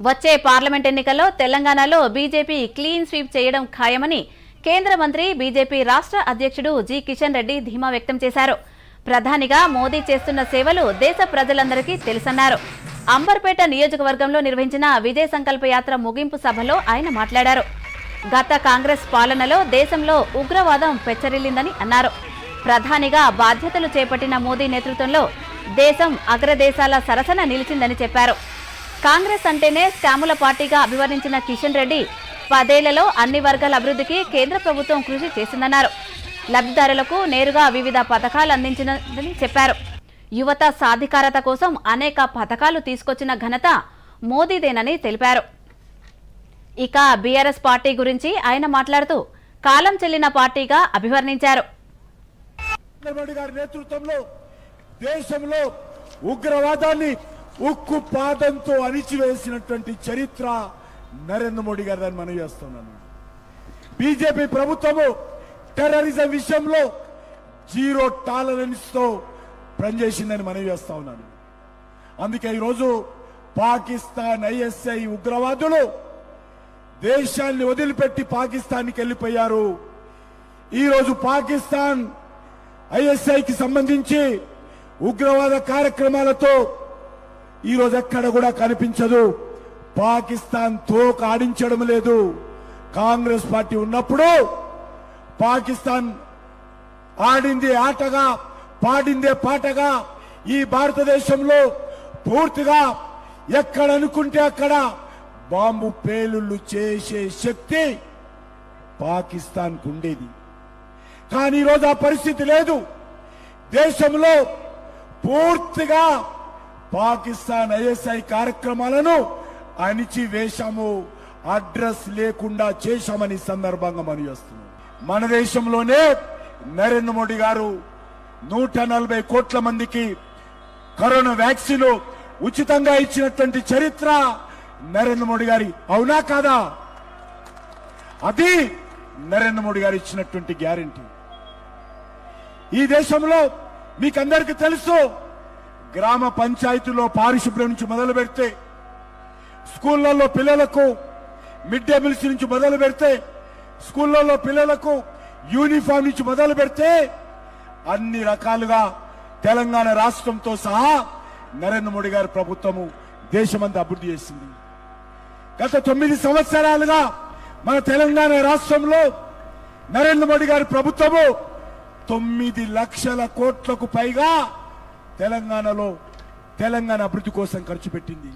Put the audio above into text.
వచ్చే పార్లమెంట్ ఎన్నికల్లో తెలంగాణలో బీజేపీ క్లీన్ స్వీప్ చేయడం ఖాయమని కేంద్ర మంత్రి బీజేపీ రాష్ట్ర అధ్యక్షుడు జి. కిషన్ రెడ్డి ధీమా వ్యక్తం చేశారు. ప్రధానిగా మోదీ చేస్తున్న సేవలు దేశ ప్రజలందరికీ తెలుసన్నారు. అంబర్పేట నియోజకవర్గంలో నిర్వహించిన విజయ సంకల్ప యాత్ర ముగింపు సభలో ఆయన మాట్లాడారు. గత కాంగ్రెస్ పాలనలో దేశంలో ఉగ్రవాదం పెచ్చరిల్లిందని అన్నారు. ప్రధానిగా బాధ్యతలు చేపట్టిన మోదీ నేతృత్వంలో దేశం అగ్రదేశాల సరసన నిలిచిందని చెప్పారు. కాంగ్రెస్ అంటేనే స్కాముల పార్టీగా అభివర్ణించిన కిషన్ రెడ్డి పదేళ్ళలో అన్ని వర్గాల అభివృద్ధికి కేంద్ర ప్రభుత్వం కృషి చేసిందన్నారు. లబ్ధిదారులకు నేరుగా వివిధ పథకాలు అందించిందని చెప్పారు. యువత సాధికారత కోసం అనేక పథకాలు తీసుకొచ్చిన ఘనత మోదీదేనని తెలిపారు. ఇక బీఆర్ఎస్ పార్టీ గురించి ఆయన మాట్లాడుతూ కాలం చెల్లిన పార్టీగా అభివర్ణించారు. నేతృత్వంలో దేశంలో ఉగ్రవాదాన్ని ఉక్కు పాదంతో అణిచివేసినటువంటి చరిత్ర నరేంద్ర మోడీ గారిని మనం చేస్తున్నాను. బీజేపీ ప్రభుత్వము టెర్రరిజం విషయంలో జీరో టాలరెన్స్తో పనిచేసిందని మనం చేస్తా ఉన్నాను. అందుకే ఈరోజు పాకిస్తాన్ ఐఎస్ఐ ఉగ్రవాదులు దేశాన్ని వదిలిపెట్టి పాకిస్తాన్కి వెళ్ళిపోయారు. ఈరోజు పాకిస్తాన్ ఐఎస్ఐకి సంబంధించి ఉగ్రవాద కార్యక్రమాలతో ఈరోజు ఎక్కడ కూడా కనిపించదు. పాకిస్తాన్ తోక ఆడించడం లేదు. కాంగ్రెస్ పార్టీ ఉన్నప్పుడు పాకిస్తాన్ ఆడింది ఆటగా పాడిందే పాటగా ఈ భారతదేశంలో పూర్తిగా ఎక్కడ అనుకుంటే అక్కడ బాంబు పేలుళ్ళు చేసే శక్తి పాకిస్తాన్ ఉండేది. కానీ ఈరోజు ఆ పరిస్థితి లేదు. దేశంలో పూర్తిగా పాకిస్తాన్ ఐఎస్ఐ కార్యక్రమాలను అణిచివేశాము అడ్రస్ లేకుండా చేశామని సందర్భంగా మనం చేస్తున్నాం. మన దేశంలోనే నరేంద్ర మోడీ గారు నూట నలభై కోట్ల మందికి కరోనా వ్యాక్సిన్ ఉచితంగా ఇచ్చినటువంటి చరిత్ర నరేంద్ర మోడీ గారి అవునా కాదా? అది నరేంద్ర మోడీ గారు ఇచ్చినటువంటి గ్యారంటీ. ఈ దేశంలో మీకందరికీ తెలుసు గ్రామ పంచాయతీలో పారిశుభ్రం నుంచి మొదలు పెడితే స్కూళ్ళలో పిల్లలకు మిడ్ డే మీల్స్ నుంచి మొదలు పెడితే స్కూళ్ళలో పిల్లలకు యూనిఫామ్ నుంచి మొదలు పెడితే అన్ని రకాలుగా తెలంగాణ రాష్ట్రంతో సహా నరేంద్ర మోడీ గారి ప్రభుత్వము దేశమంతా అభివృద్ధి చేసింది. గత తొమ్మిది సంవత్సరాలుగా మన తెలంగాణ రాష్ట్రంలో నరేంద్ర మోడీ గారి ప్రభుత్వము తొమ్మిది లక్షల కోట్లకు పైగా తెలంగాణలో తెలంగాణ అభివృద్ధి కోసం ఖర్చు పెట్టింది.